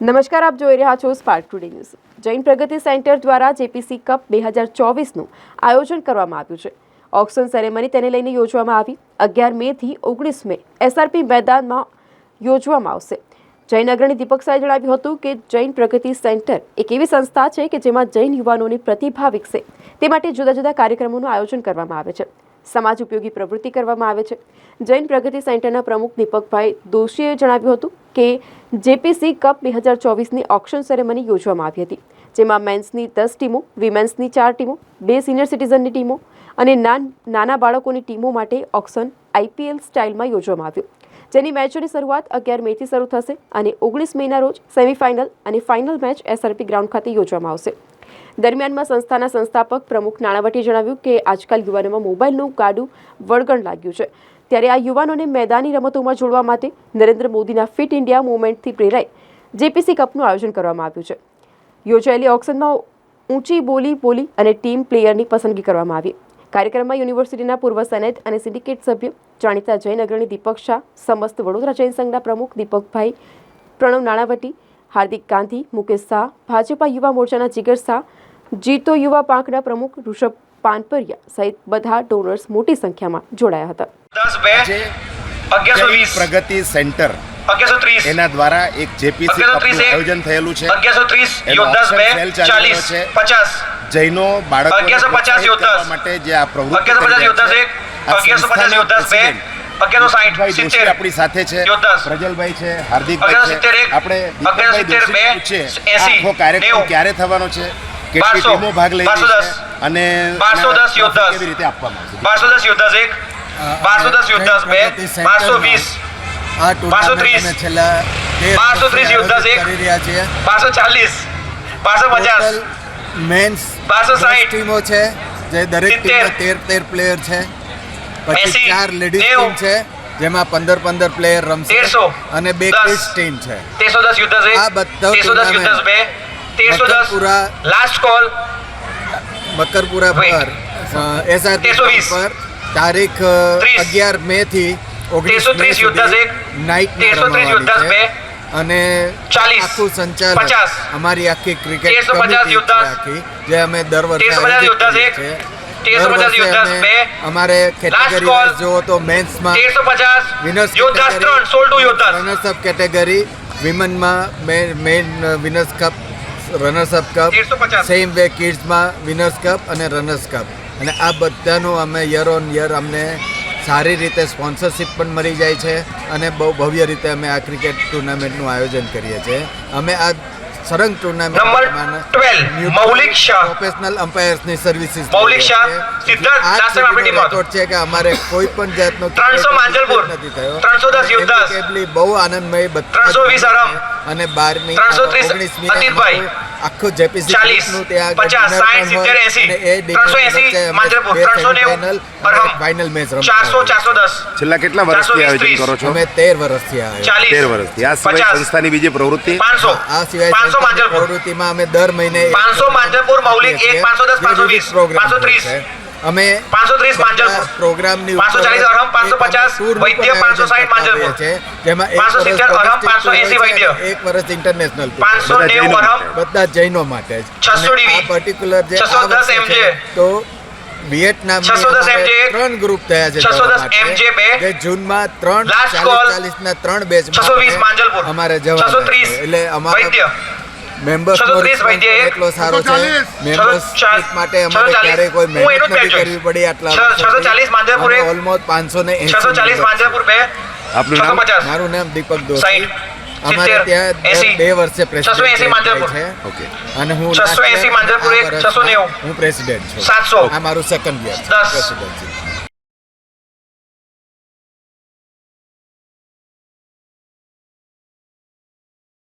નમસ્કાર, આપ જોઈ રહ્યા છો Spark Today News Jain Pragati centre દ્વારા જેપીસી કપ બે હજાર ચોવીસનું આયોજન કરવામાં આવ્યું છે. ઓક્શન સેરેમની તેને લઈને યોજવામાં આવી. અગિયાર મેથી ઓગણીસ મે એસઆરપી મેદાનમાં યોજવામાં આવશે. જૈન અગ્રણી દીપક સાહે જણાવ્યું હતું કે જૈન પ્રગતિ સેન્ટર એક એવી સંસ્થા છે કે જેમાં જૈન યુવાનોની પ્રતિભા વિકસે. તે માટે જુદા જુદા કાર્યક્રમોનું આયોજન કરવામાં આવે છે. સમાજ ઉપયોગી પ્રવૃત્તિ કરવામાં આવે છે. જૈન પ્રગતિ સેન્ટરના પ્રમુખ દીપકભાઈ દોશીએ જણાવ્યું હતું કે જેપીસી કપ બે હજાર ચોવીસની ઓક્શન સેરેમની યોજવામાં આવી હતી, જેમાં મેન્સની દસ ટીમો, વિમેન્સની ચાર ટીમો, બે સિનિયર સિટીઝનની ટીમો અને નાન બાળકોની ટીમો માટે ઓક્શન આઈપીએલ સ્ટાઇલમાં યોજવામાં આવ્યું. જેની મેચોની શરૂઆત અગિયાર મેથી શરૂ થશે અને ઓગણીસ મેના રોજ સેમીફાઇનલ અને ફાઇનલ મેચ એસઆરપી ગ્રાઉન્ડ ખાતે યોજવામાં આવશે. દરમિયાનમાં સંસ્થાના સંસ્થાપક પ્રમુખ નાણાવટીએ જણાવ્યું કે આજકાલ યુવાનોમાં મોબાઈલનું ગાડું વળગણ લાગ્યું છે. ત્યારે આ યુવાનોને મેદાની રમતોમાં જોડવા માટે નરેન્દ્ર મોદીના ફિટ ઇન્ડિયા મુવમેન્ટથી પ્રેરાઈ જેપીસી કપનું આયોજન કરવામાં આવ્યું છે. યોજાયેલી ઓક્શનમાં ઊંચી બોલી બોલી અને ટીમ પ્લેયરની પસંદગી કરવામાં આવી. કાર્યક્રમમાં યુનિવર્સિટીના પૂર્વ સેનેટ અને સિન્ડિકેટ સભ્ય જાણીતા જૈન અગ્રણી દીપક શાહ, સમસ્ત વડોદરા જૈન સંઘના પ્રમુખ દીપકભાઈ પ્રણવ નાણાવટી હાર્દિક ગાંધી મુકેશ શાહ ભાજપા યુવા મોરચાના જીગર શાહ જીતો યુવા પાંખના પ્રમુખ ઋષભ પાનપરિયા સહિત બધા ડોનર્સ મોટી સંખ્યામાં જોડાયા હતા. પ્રગતિ સેન્ટર એના દ્વારા એક જેપીસી કપનું આયોજન થયેલું છે. છે. જૈનો બાળકો. માટે જે આ પ્રવૃત્તિ અગિયારસો દોશી સિત્તેર. આપણી સાથે છે પ્રજલભાઈ છે હાર્દિકભાઈ છે આપણે અગિયારસો સિત્તેર બે, એંસી, કાર્યક્રમ ક્યારે થવાનો છે? કેટલી ટીમો ભાગ લઈ રહી છે? અને બારસો દસ યોદ્ધાસ. કેવી રીતે આપવામાં આવશે બારસો દસ યોદ્ધા એક. બારસો દસ યોદ્ધા બે બારસો વીસ. બારસો ત્રીસ. છેલ્લા બારસો ત્રીસ યોદ્ધા એક. કરી રહ્યા છીએ. બારસો ચાલીસ. બારસો પચાસ. મેન્સ બારસો સાહીઠ. ટીમો છે જે દરેક. ટીમમાં તેર તેર પ્લેયર છે. પછી ચાર લેડીઝ. ટીમ છે જેમાં પંદર પંદર પ્લેયર રમશે અને બે. કિડ્સ ટીમ છે આ બધા તેરસો દસ tournament યોદ્ધાસ બે તેરસો દસ મકરપુરા લાસ્ટ કોલ બકરપુરા. પર એસઆરપી પર તારીખ અગિયાર મે થી ઓગણીસ તેરસો સુધી ત્રીસ યોદ્ધા છે. અને. આખું સંચાલન અમારી આખી ક્રિકેટ કમિટી આખી જે અમે દર વર્ષે આયોજિત કરીએ છીએ. તેરસો પચાસ બે. અમારે કેટેગરી. જુઓ તો મેન્સમાં તેરસો પચાસ. વિનર્સ યોદ્ધાસ ત્રણ સોળ two Yoddhas runners up category વિમનમાં main winners cup runners up cup same way કિડ્સમાં winners cup અને રનર્સ કપ અને આ બધાનું અમે યર ઓન યર અમને સારી રીતે સ્પોન્સરશિપ પણ મળી જાય છે અને બહુ ભવ્ય રીતે અમે આ ક્રિકેટ ટુર્નામેન્ટનું આયોજન કરીએ છીએ. અમે આ સરંગ number tournament 12 Maulik Shah professional અમ્પાયર્સની services Maulik Shah, Siddharth Dasar આપણી ટીમ હતો. છે કે અમારે કોઈ પણ જાતનો 300 માંજલપુર, નથી થયો 310 યોદ્ધાસ. બહુ આનંદમય 320 આરામ. અને 12મી 330 19મી અતિકભાઈ. આખું જેપીસી નું ત્યાં 50, 60, 70, 380, માંજલપુર, 390, અરહમ. ફાઇનલ મેચ રમતા. છેલ્લા કેટલા વર્ષથી આયોજન કરો છો અમે 13 વર્ષથી આ ચાલીસ તેર વર્ષથી આ સિવાય સંસ્થાની બીજી પ્રવૃત્તિ આ સિવાય પ્રવૃત્તિમાં અમે દર મહિને એક પાંચસો માંજલપુર મૌલિક એક પાંચસો દસ પાંચસો વીસ પાંચસો ત્રીસ છે. અમે પાંચસો ત્રીસ માંજલપુર પ્રોગ્રામની પાંચસો ચાલીસ અરહમ, પાંચસો પચાસ વૈદ્ય, 560 માંજલપુર છે જેમાં એક પાંચસો વર્ષ સિત્તેર અરહમ, પાંચસો domestic એંસી tour હોય છે, વૈદ્ય. એક વર્ષ ઇન્ટરનેશનલ પાંચસો બધા નેવું જૈનો અરહમ માટે. બધા જૈનો માટે છે 600 ડીવી. પર્ટિક્યુલર જે છસો આ દસ વર્ષે MJ. છે, તો વિયેટનામ 610. ત્રણ ગ્રુપ થયા છે 610. જે જૂનમાં ત્રણ ચાલીસ. ચાલીસના ત્રણ બેચ 620 માંજલપુર. અમારે જવાનું 630 એટલે અમારે વૈદ્ય મેમ્બર્સ 630 વૈદ્ય એટલો સારો છે. મેમ્બર્સ માટે અમારે 640. ક્યારેય કોઈ મહેનત નથી કરવી પડી આટલા 640 માંજલપુર ઓલમોસ્ટ પાંચસો ને આપનું નામ? મારું નામ દીપક દોશી. અમારે ત્યાં બે વર્ષે પ્રેસિડેન્ટ. છે ઓકે. અને હું. હું પ્રેસિડેન્ટ છું. આ મારું સેકન્ડ યર છે. પ્રેસિડેન્સી